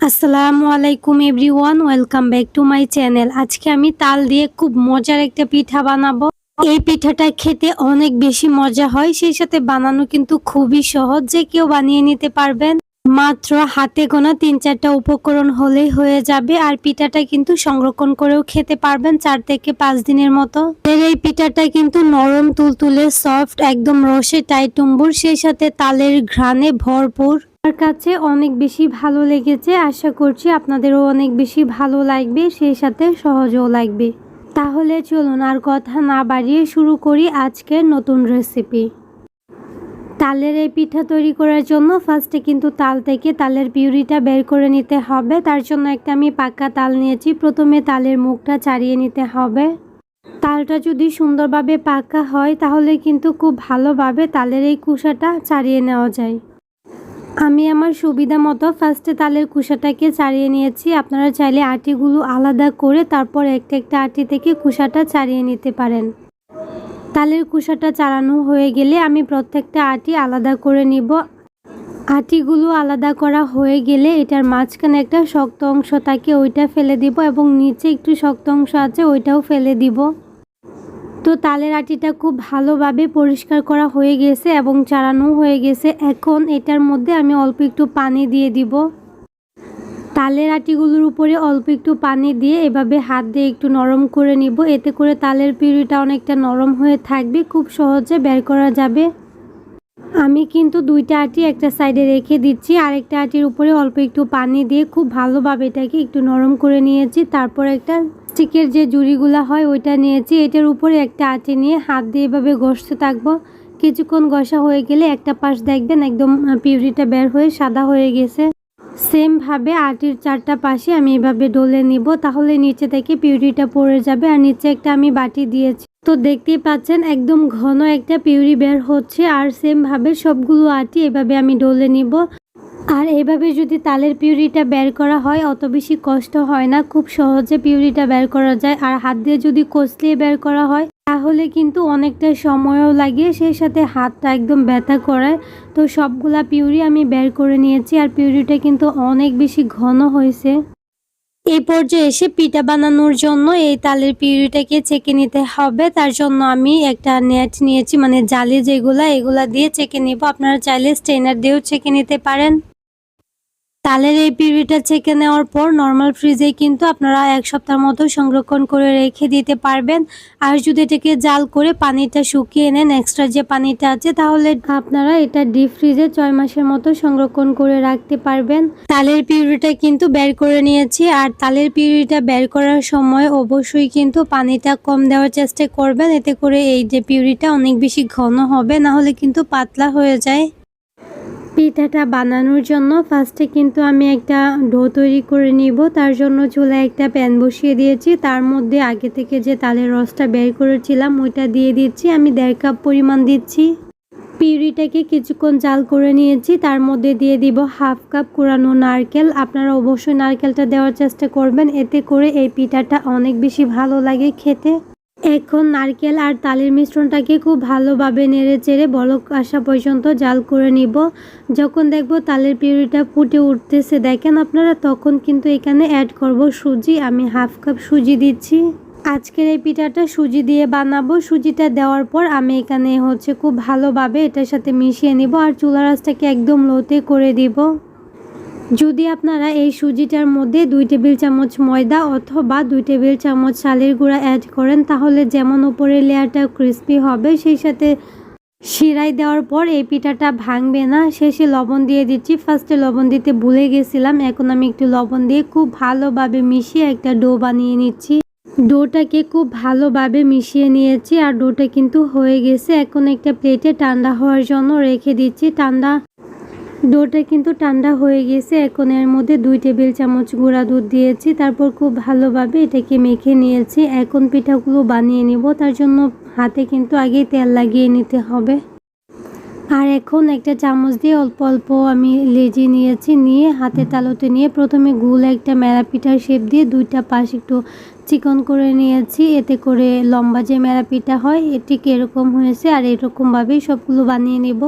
আসসালামু আলাইকুম everyone, welcome back to my channel. আজকে আমি তাল দিয়ে খুব মজার একটা পিঠা বানাবো। এই পিঠাটা খেতে অনেক বেশি মজা হয়, সেই সাথে বানানো কিন্তু খুবই সহজ, যে কেউ বানিয়ে নিতে পারবেন। মাত্র হাতে গোনা তিন চারটা উপকরণ হলেই হয়ে যাবে, আর পিঠাটা কিন্তু সংরক্ষণ করেও খেতে পারবেন চার থেকে পাঁচ দিনের মতো। এর এই পিঠাটা কিন্তু নরম, তুলতুলে, সফট, একদম রসে টাইটুম্বুর সেই সাথে তালের ঘ্রাণে ভরপুর। আমার কাছে অনেক বেশি ভালো লেগেছে। আশা করছি আপনাদেরও অনেক বেশি ভালো লাগবে, সেই সাথে সহজও লাগবে। তাহলে চলুন আর কথা না বাড়িয়ে শুরু করি আজকের নতুন রেসিপি তালের এই পিঠা তৈরি করার জন্য ফার্স্টে কিন্তু তাল থেকে তালের পিউরিটা বের করে নিতে হবে। তার জন্য একটা আমি পাকা তাল নিয়েছি। প্রথমে তালের মুখটা ছাড়িয়ে নিতে হবে। তালটা যদি সুন্দরভাবে পাকা হয়, তাহলে কিন্তু খুব ভালোভাবে তালের এই কুসাটা ছাড়িয়ে নেওয়া যায়। আমি আমার সুবিধা মতো ফার্স্টে তালের কুসাটাকে ছাড়িয়ে নিয়েছি। আপনারা চাইলে আটিগুলো আলাদা করে তারপর একটা একটা আটি থেকে কুসাটা ছাড়িয়ে নিতে পারেন। তালের কুসাটা চালানো হয়ে গেলে আমি প্রত্যেকটা আটি আলাদা করে নিব। আটিগুলো আলাদা করা হয়ে গেলে এটার মাঝখানে একটা শক্ত অংশ থাকে, ওইটা ফেলে দিব এবং নিচে একটু শক্ত অংশ আছে, ওইটাও ফেলে দিব। তো তালের আটিটা খুব ভালোভাবে পরিষ্কার করা হয়ে গেছে এবং চালানো হয়ে গেছে। এখন এটার মধ্যে আমি অল্প একটু পানি দিয়ে দিব। তালের আটিগুলোর উপরে অল্প একটু পানি দিয়ে এভাবে হাত দিয়ে একটু নরম করে নিব। এতে করে তালের পিউরিটা অনেকটা নরম হয়ে থাকবে, খুব সহজে বের করা যাবে। আমি কিন্তু দুইটা আটি একটা সাইডে রেখে দিচ্ছি। আরেকটা আটির উপরে অল্প একটু পানি দিয়ে খুব ভালোভাবে এটাকে একটু নরম করে নিয়েছি। তারপর একটা স্টিকের যে জুড়িগুলা হয়, ওইটা নিয়েছি। এটার উপরে একটা আটি নিয়ে হাত দিয়ে এভাবে ঘষতে থাকব। কিছুক্ষণ ঘষা হয়ে গেলে একটা পাশ দেখবেন, একদম পিউরিটা বের হয়ে সাদা হয়ে গেছে। সেমভাবে আটির চারটা পাশে আমি এভাবে ডলে নিব, তাহলে নিচে থেকে পিউরিটা পড়ে যাবে আর নিচে একটা আমি বাটি দিয়েছি। তো দেখতেই পাচ্ছেন, একদম ঘন একটা পিউরি বের হচ্ছে আর সেমভাবে সবগুলো আটি এভাবে আমি ডলে নিব। আর এভাবে যদি তালের পিউরিটা বের করা হয়, অত বেশি কষ্ট হয় না। খুব সহজে পিউরিটা বের করা যায়। আর হাত দিয়ে যদি কষলিয়ে বের করা হয়, তাহলে কিন্তু অনেকটা সময়ও লাগে। সেই সাথে হাতটা একদম ব্যথা করায়। তো সবগুলা পিউরি আমি বের করে নিয়েছি আর পিউরিটা কিন্তু অনেক বেশি ঘন হয়েছে। এই পর্যায়ে এসে পিঠা বানানোর জন্য এই তালের পিউরিটাকে চেকে নিতে হবে। তার জন্য আমি একটা নেট নিয়েছি মানে জালি যেগুলা, এগুলা দিয়ে চেকে নিব। আপনারা চাইলে স্টেনার দিয়েও চেকে নিতে পারেন। তালের এই পিউরিটা ছেঁকে নেওয়ার পর নর্মাল ফ্রিজে কিন্তু আপনারা এক সপ্তাহ মতো সংরক্ষণ করে রেখে দিতে পারবেন। আর যদি এটাকে জাল করে পানিটা শুকিয়ে নেন এক্সট্রা যে পানিটা আছে, তাহলে আপনারা এটা ডিপ ফ্রিজে ছয় মাসের মতো সংরক্ষণ করে রাখতে পারবেন। তালের পিউরিটা কিন্তু বের করে নিয়েছি, আর তালের পিউরিটা বের করার সময় অবশ্যই কিন্তু পানিটা কম দেওয়ার চেষ্টা করবেন। এতে করে এই যে পিউরিটা অনেক বেশি ঘন হবে না হলে কিন্তু পাতলা হয়ে যায়। পিঠাটা বানানোর জন্য ফার্স্টে কিন্তু আমি একটা ডো তৈরি করে নিব। তার জন্য চুলে একটা প্যান বসিয়ে দিয়েছি। তার মধ্যে আগে থেকে যে তালের রসটা বের করেছিলাম, ওইটা দিয়ে দিচ্ছি। আমি দেড় কাপ পরিমাণ দিচ্ছি। পিউরিটাকে কিছুক্ষণ জাল করে নিয়েছি। তার মধ্যে দিয়ে দিব হাফ কাপ কুড়ানো নারকেল। আপনারা অবশ্যই নারকেলটা দেওয়ার চেষ্টা করবেন। এতে করে এই পিঠাটা অনেক বেশি ভালো লাগে খেতে। এখন নারকেল আর তালের মিশ্রণটাকে খুব ভালোভাবে নেড়ে চেড়ে বলক আসা পর্যন্ত জাল করে নিব। যখন দেখব তালের পিউরিটা ফুটে উঠতেছে, দেখেন আপনারা, তখন কিন্তু এখানে অ্যাড করব সুজি। আমি হাফ কাপ সুজি দিচ্ছি। আজকের এই পিঠাটা সুজি দিয়ে বানাবো। সুজিটা দেওয়ার পর আমি এখানে হচ্ছে খুব ভালোভাবে এটার সাথে মিশিয়ে নিব আর চুলা রাসটাকে একদম লোতে করে দিব। যদি আপনারা এই সুজিটার মধ্যে দুই টেবিল চামচ ময়দা অথবা দুই টেবিল চামচ চালের গুঁড়া অ্যাড করেন, তাহলে যেমন উপরের লেয়ারটা ক্রিস্পি হবে, সেই সাথে শিরাই দেওয়ার পর এই পিঠাটা ভাঙবে না। শেষে লবণ দিয়ে দিচ্ছি। ফার্স্টে লবণ দিতে ভুলে গেছিলাম, এখন আমি একটু লবণ দিয়ে খুব ভালোভাবে মিশিয়ে একটা ডো বানিয়ে নিচ্ছি। ডোটাকে খুব ভালোভাবে মিশিয়ে নিয়েছি, আর ডোটা কিন্তু হয়ে গেছে। এখন একটা প্লেটে ঠান্ডা হওয়ার জন্য রেখে দিচ্ছি। ঠান্ডা ডোটা কিন্তু ঠান্ডা হয়ে গেছে এখন এর মধ্যে দুই টেবিল চামচ গুঁড়া দুধ দিয়েছি। তারপর খুব ভালোভাবে এটাকে মেখে নিয়েছি। এখন পিঠাগুলো বানিয়ে নিব। তার জন্য হাতে কিন্তু আগেই তেল লাগিয়ে নিতে হবে। আর এখন একটা চামচ দিয়ে অল্প অল্প আমি লেজি নিয়েছি। নিয়ে হাতে তালুতে নিয়ে প্রথমে গুল একটা মেরা পিঠার শেপ দিয়ে দুইটা পাশ একটু চিকন করে নিয়েছি। এতে করে লম্বা যে মেরা পিঠা হয় এটি এরকম হয়েছে। আর এরকমভাবেই সবগুলো বানিয়ে নেব।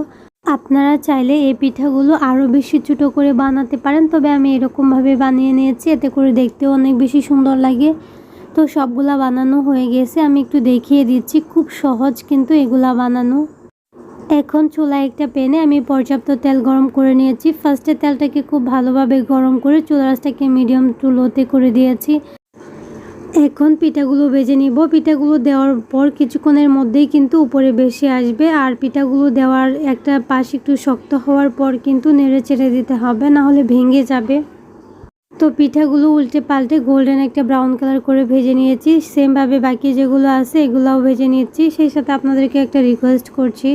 আপনারা চাইলে এই পিঠাগুলো আরও বেশি ছোটো করে বানাতে পারেন, তবে আমি এরকমভাবে বানিয়ে নিয়েছি, এতে করে দেখতেও অনেক বেশি সুন্দর লাগে। তো সবগুলা বানানো হয়ে গেছে, আমি একটু দেখিয়ে দিচ্ছি, খুব সহজ কিন্তু এগুলা বানানো। এখন চুলায় একটা প্যানে আমি পর্যাপ্ত তেল গরম করে নিয়েছি। ফার্স্টে তেলটাকে খুব ভালোভাবে গরম করে চুলা রাসটাকে মিডিয়াম টু লোতে করে দিয়েছি। এখন পিঠাগুলো ভেজে নিব। পিঠাগুলো দেওয়ার পর কিছুক্ষণের মধ্যেই কিন্তু উপরে বেশি আসবে। আর পিঠাগুলো দেওয়ার একটা পাশ একটু শক্ত হওয়ার পর কিন্তু নেড়ে চেড়ে দিতে হবে, না হলে ভেঙে যাবে। তো পিঠাগুলো উল্টে পাল্টে গোল্ডেন একটা ব্রাউন কালার করে ভেজে নিয়েছি। সেমভাবে বাকি যেগুলো আছে এগুলাও ভেজে নিচ্ছি। সেই সাথে আপনাদেরকে একটা রিকোয়েস্ট করছি।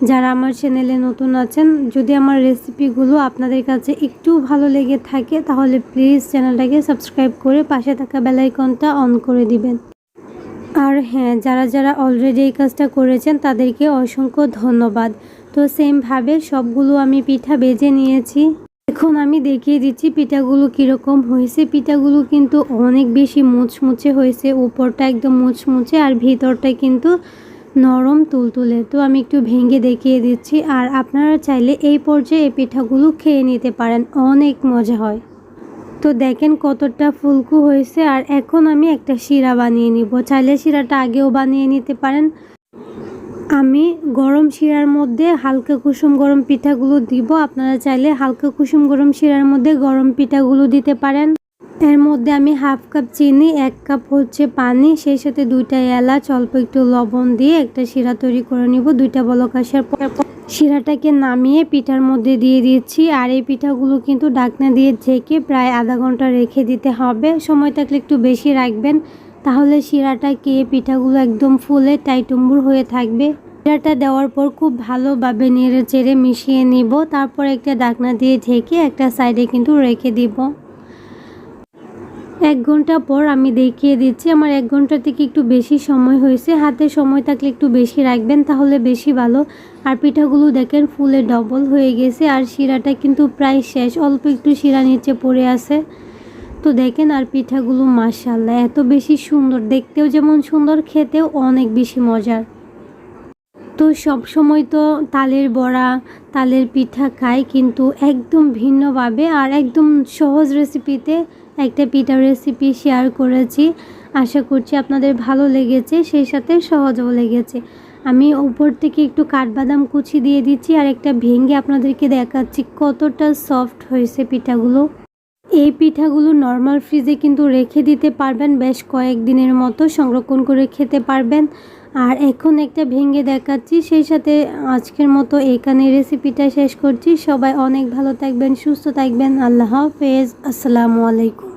যারা আমার চ্যানেলে নতুন আছেন, যদি আমার রেসিপিগুলো আপনাদের কাছে একটু ভালো লেগে থাকে, তাহলে প্লিজ চ্যানেলটাকে সাবস্ক্রাইব করে পাশে থাকা বেলাইকনটা অন করে দিবেন। আর হ্যাঁ যারা যারা অলরেডি এই কাজটা করেছেন, তাদেরকে অসংখ্য ধন্যবাদ। তো সেমভাবে সবগুলো আমি পিঠা বেজে নিয়েছি। এখন আমি দেখিয়ে দিচ্ছি পিঠাগুলো কীরকম হয়েছে। পিঠাগুলো কিন্তু অনেক বেশি মুচমুচে হয়েছে, উপরটা একদম মুচমুচে আর ভিতরটা কিন্তু নরম তুলতুলে। তো আমি একটু ভেঙে দেখিয়ে দিচ্ছি। আর আপনারা চাইলে এই পর্যায়ে এই পিঠাগুলো খেয়ে নিতে পারেন। অনেক মজা হয়। তো দেখেন কতটা ফুলকু হয়েছে। আর এখন আমি একটা শিরা বানিয়ে নিব। চাইলে শিরাটা আগেও বানিয়ে নিতে পারেন। আমি গরম শিরার মধ্যে হালকা কুসুম গরম পিঠাগুলো দিব। আপনারা চাইলে হালকা কুসুম গরম শিরার মধ্যে গরম পিঠাগুলো দিতে পারেন। এর মধ্যে আমি হাফ কাপ চিনি, এক কাপ হচ্ছে পানি, সেই সাথে দুইটা এলাচ, অল্প একটু লবণ দিয়ে একটা শিরা তৈরি করে নিব, দুইটা বলক আসার পর। শিরাটাকে নামিয়ে পিঠার মধ্যে দিয়ে দিচ্ছি, আর এই পিঠাগুলো কিন্তু ডাকনা দিয়ে ঢেকে প্রায় আধা ঘণ্টা রেখে দিতে হবে। সময় থাকলে একটু বেশি রাখবেন, তাহলে শিরাটা কে পিঠাগুলো একদম ফুলে টাইটুম্বুর হয়ে থাকবে। শিরাটা দেওয়ার পর খুব ভালোভাবে নেড়ে চেড়ে মিশিয়ে নিব, তারপর একটা ডাকনা দিয়ে ঢেকে একটা সাইডে কিন্তু রেখে দিব। এক ঘণ্টা পর আমি দেখিয়ে দিচ্ছি। আমার এক ঘণ্টা থেকে একটু বেশি সময় হয়েছে। হাতে সময় থাকলে একটু বেশি রাখবেন, তাহলে বেশি ভালো। আর পিঠাগুলো দেখেন ফুলে ডবল হয়ে গেছে। আর শিরাটা কিন্তু প্রায় শেষ। অল্প একটু শিরা নিচে পড়ে আছে। তো দেখেন আর পিঠাগুলো মাসাল্লাহ এত বেশি সুন্দর। দেখতেও যেমন সুন্দর, খেতেও অনেক বেশি মজার। তো সব সময় তো তালের বড়া, তালের পিঠা খাই, কিন্তু একদম ভিন্নভাবে আর একদম সহজ রেসিপিতে একটা পিঠার রেসিপি শেয়ার করেছি। আশা করছি আপনাদের ভালো লেগেছে, সেই সাথে সহজও লেগেছে। আমি উপর থেকে একটু কাঠবাদাম কুচি দিয়ে দিচ্ছি আর একটা ভেঙে আপনাদেরকে দেখাচ্ছি কতটা সফট হয়েছে পিঠাগুলো। এই পিঠাগুলো নর্মাল ফ্রিজে কিন্তু রেখে দিতে পারবেন, বেশ কয়েকদিনের মতো সংরক্ষণ করে খেতে পারবেন। আর এখন একটা ভেঙে দেখাচ্ছি, সেই সাথে আজকের মতো এখানে রেসিপিটা শেষ করছি। সবাই অনেক ভালো থাকবেন, সুস্থ থাকবেন। আল্লাহ হাফেজ। আসসালামু আলাইকুম।